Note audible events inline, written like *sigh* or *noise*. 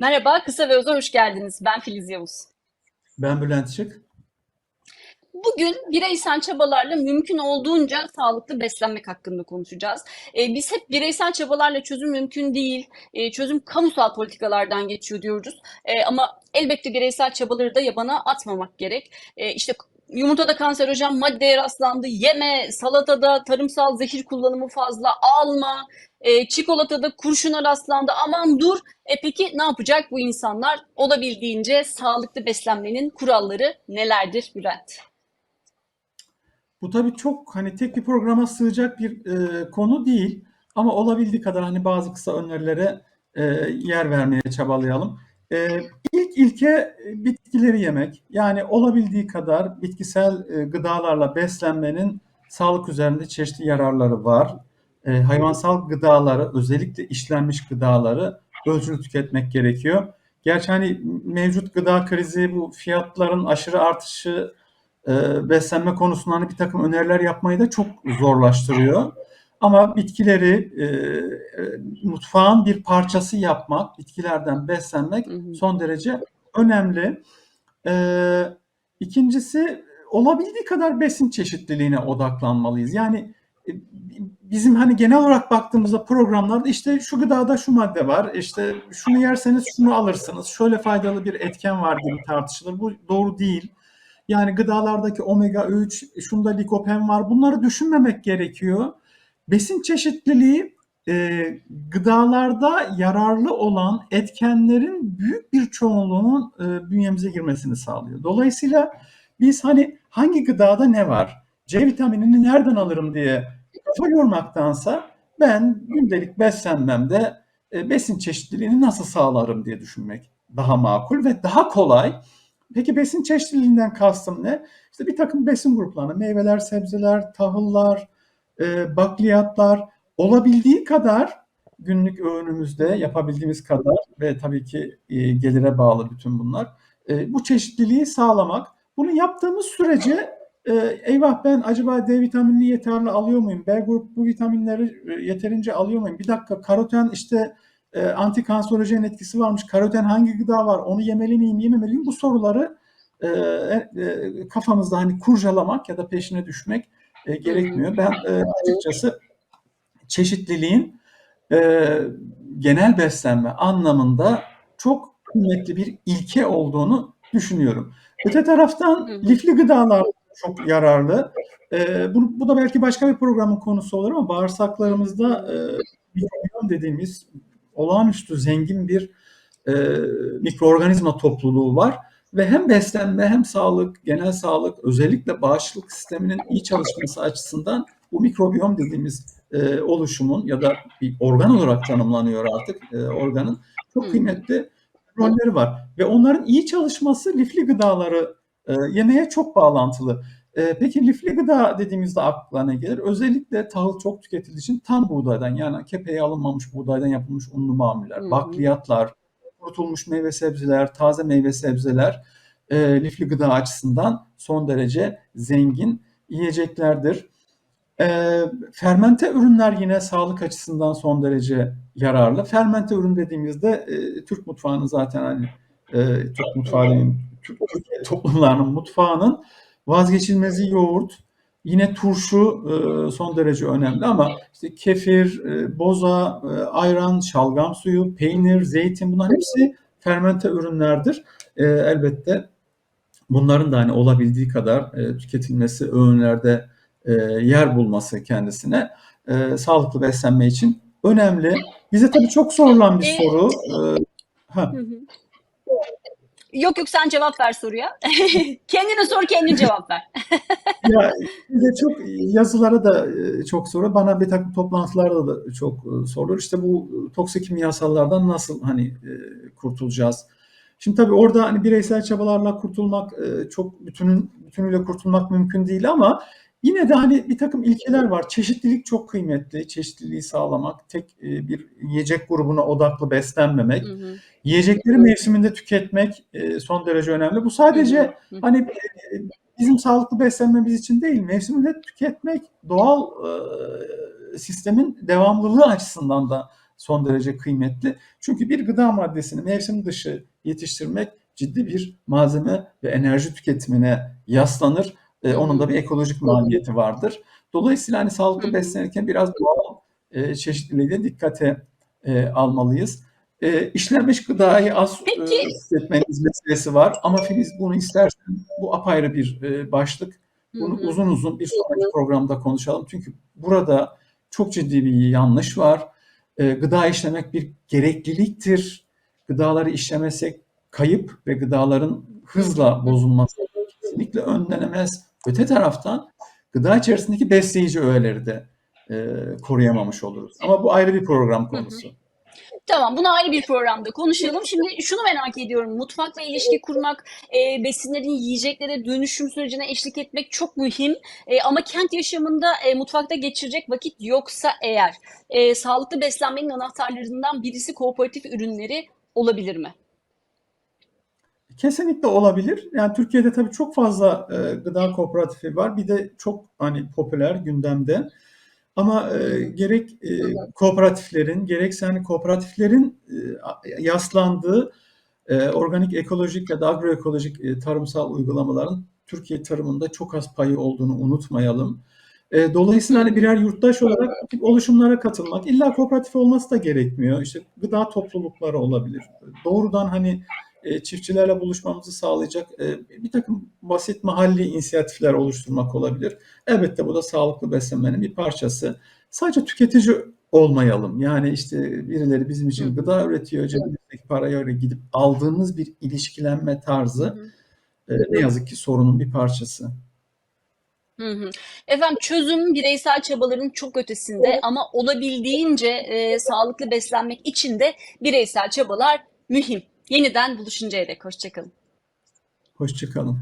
Merhaba, Kısa ve Öz'e hoş geldiniz. Ben Filiz Yavuz. Ben Bülent Şık. Bugün bireysel çabalarla mümkün olduğunca sağlıklı beslenmek hakkında konuşacağız. Ee, biz hep bireysel çabalarla çözüm mümkün değil, e, çözüm kamusal politikalardan geçiyor diyoruz. E, ama elbette bireysel çabaları da yabana atmamak gerek. E, işte yumurtada kanserojen maddeye rastlandı, yeme, salatada tarımsal zehir kullanımı fazla, alma, e, çikolatada kurşuna rastlandı, aman dur. E peki ne yapacak bu insanlar? Olabildiğince sağlıklı beslenmenin kuralları nelerdir Bülent? Bu tabii çok hani tek bir programa sığacak bir e, konu değil ama olabildiği kadar hani bazı kısa önerilere e, yer vermeye çabalayalım. E, ilke e, bitkileri yemek. Yani olabildiği kadar bitkisel e, gıdalarla beslenmenin sağlık üzerinde çeşitli yararları var. E, hayvansal gıdaları, özellikle işlenmiş gıdaları ölçülü tüketmek gerekiyor. Gerçi hani mevcut gıda krizi, bu fiyatların aşırı artışı e, beslenme konusunda hani bir takım öneriler yapmayı da çok zorlaştırıyor. Ama bitkileri e, mutfağın bir parçası yapmak, bitkilerden beslenmek son derece önemli. E, ikincisi olabildiği kadar besin çeşitliliğine odaklanmalıyız. Yani e, bizim hani genel olarak baktığımızda programlarda işte şu gıdada şu madde var, işte şunu yerseniz şunu alırsınız, şöyle faydalı bir etken var gibi tartışılır. Bu doğru değil. Yani gıdalardaki omega 3, şunda likopen var. Bunları düşünmemek gerekiyor. Besin çeşitliliği e, gıdalarda yararlı olan etkenlerin büyük bir çoğunluğunun e, bünyemize girmesini sağlıyor. Dolayısıyla biz hani hangi gıdada ne var, C vitaminini nereden alırım diye kafa yormaktansa ben gündelik beslenmemde e, besin çeşitliliğini nasıl sağlarım diye düşünmek daha makul ve daha kolay. Peki besin çeşitliliğinden kastım ne? İşte bir takım besin gruplarına meyveler, sebzeler, tahıllar, e, bakliyatlar olabildiği kadar günlük öğünümüzde yapabildiğimiz kadar ve tabii ki e, gelire bağlı bütün bunlar. E, bu çeşitliliği sağlamak. Bunu yaptığımız sürece e, eyvah ben acaba D vitaminini yeterli alıyor muyum? B grubu vitaminleri e, yeterince alıyor muyum? Bir dakika karoten işte e, antikanserojen etkisi varmış. Karoten hangi gıda var? Onu yemeli miyim, yememeli miyim? Bu soruları e, e, kafamızda hani kurcalamak ya da peşine düşmek e, gerekmiyor. Ben e, açıkçası çeşitliliğin e, genel beslenme anlamında çok kıymetli bir ilke olduğunu düşünüyorum. Öte taraftan lifli gıdalar çok yararlı. E, bu, bu da belki başka bir programın konusu olur ama bağırsaklarımızda e, mikrobiyom dediğimiz olağanüstü zengin bir e, mikroorganizma topluluğu var ve hem beslenme hem sağlık, genel sağlık, özellikle bağışıklık sisteminin iyi çalışması açısından bu mikrobiyom dediğimiz e, oluşumun ya da bir organ olarak tanımlanıyor artık e, organın çok kıymetli rolleri var ve onların iyi çalışması lifli gıdaları e, yemeye çok bağlantılı. E, peki lifli gıda dediğimizde akla ne gelir? Özellikle tahıl çok tüketildiği için tam buğdaydan yani kepeğe alınmamış buğdaydan yapılmış unlu mamuller, bakliyatlar, kurutulmuş meyve sebzeler, taze meyve sebzeler e, lifli gıda açısından son derece zengin yiyeceklerdir. E, fermente ürünler yine sağlık açısından son derece yararlı. Fermente ürün dediğimizde e, Türk mutfağının zaten hani e, Türk mutfağı demeyeyim, Türk, toplumlarının mutfağının vazgeçilmezi yoğurt, yine turşu e, son derece önemli ama işte kefir, e, boza, e, ayran, şalgam suyu, peynir, zeytin bunların hepsi fermente ürünlerdir. Elbette bunların da hani olabildiği kadar tüketilmesi, öğünlerde e, yer bulması kendisine e, sağlıklı beslenme için önemli. Bize tabii çok sorulan bir soru. E, ha. Yok yok sen cevap ver soruya. *laughs* Kendine sor kendin cevap ver. *laughs* Ya bize çok yazılara da e, çok soru, bana bir takım toplantılarda da çok e, sorulur. İşte bu toksik kimyasallardan nasıl hani e, kurtulacağız? Şimdi tabii orada hani bireysel çabalarla kurtulmak çok bütünün bütünüyle kurtulmak mümkün değil ama yine de hani bir takım ilkeler var. Çeşitlilik çok kıymetli. Çeşitliliği sağlamak, tek e, bir yiyecek grubuna odaklı beslenmemek, Hı hı. yiyecekleri mevsiminde tüketmek e, son derece önemli. Bu sadece hı. Hı. hani e, bizim sağlıklı beslenmemiz için değil, mevsiminde tüketmek doğal e, sistemin devamlılığı açısından da son derece kıymetli. Çünkü bir gıda maddesini mevsim dışı yetiştirmek ciddi bir malzeme ve enerji tüketimine yaslanır. E, onun da bir ekolojik maliyeti vardır. Dolayısıyla hani sağlıklı beslenirken biraz doğal e, çeşitliliği de dikkate e, almalıyız. E, işlenmiş gıdayı az Peki. tüketmeniz meselesi var ama Filiz bunu istersen bu apayrı bir e, başlık. Bunu hı. uzun uzun bir sonraki programda konuşalım. Çünkü burada çok ciddi bir yanlış var. E, gıda işlemek bir gerekliliktir. Gıdaları işlemesek kayıp ve gıdaların hızla bozulması kesinlikle önlenemez. Öte taraftan gıda içerisindeki besleyici öğeleri de e, koruyamamış oluruz. Ama bu ayrı bir program konusu. Tamam, bunu ayrı bir programda konuşalım. Şimdi şunu merak ediyorum. Mutfakla ilişki kurmak, e, besinlerin yiyeceklere dönüşüm sürecine eşlik etmek çok mühim. E, ama kent yaşamında e, mutfakta geçirecek vakit yoksa eğer e, sağlıklı beslenmenin anahtarlarından birisi kooperatif ürünleri olabilir mi? Kesinlikle olabilir. Yani Türkiye'de tabii çok fazla e, gıda kooperatifi var. Bir de çok hani popüler gündemde. Ama e, gerek e, kooperatiflerin gerekse hani kooperatiflerin e, yaslandığı e, organik, ekolojik ya da agroekolojik e, tarımsal uygulamaların Türkiye tarımında çok az payı olduğunu unutmayalım. E, dolayısıyla hani birer yurttaş olarak oluşumlara katılmak, illa kooperatif olması da gerekmiyor. İşte gıda toplulukları olabilir. Doğrudan hani e, çiftçilerle buluşmamızı sağlayacak e, bir takım basit mahalli inisiyatifler oluşturmak olabilir. Elbette bu da sağlıklı beslenmenin bir parçası. Sadece tüketici olmayalım. Yani işte birileri bizim için gıda üretiyor, cebimizdeki paraya öyle gidip aldığımız bir ilişkilenme tarzı e, ne yazık ki sorunun bir parçası. Hı hı. Efendim çözüm bireysel çabaların çok ötesinde ama olabildiğince e, sağlıklı beslenmek için de bireysel çabalar mühim. Yeniden buluşuncaya dek hoşçakalın. Hoşçakalın.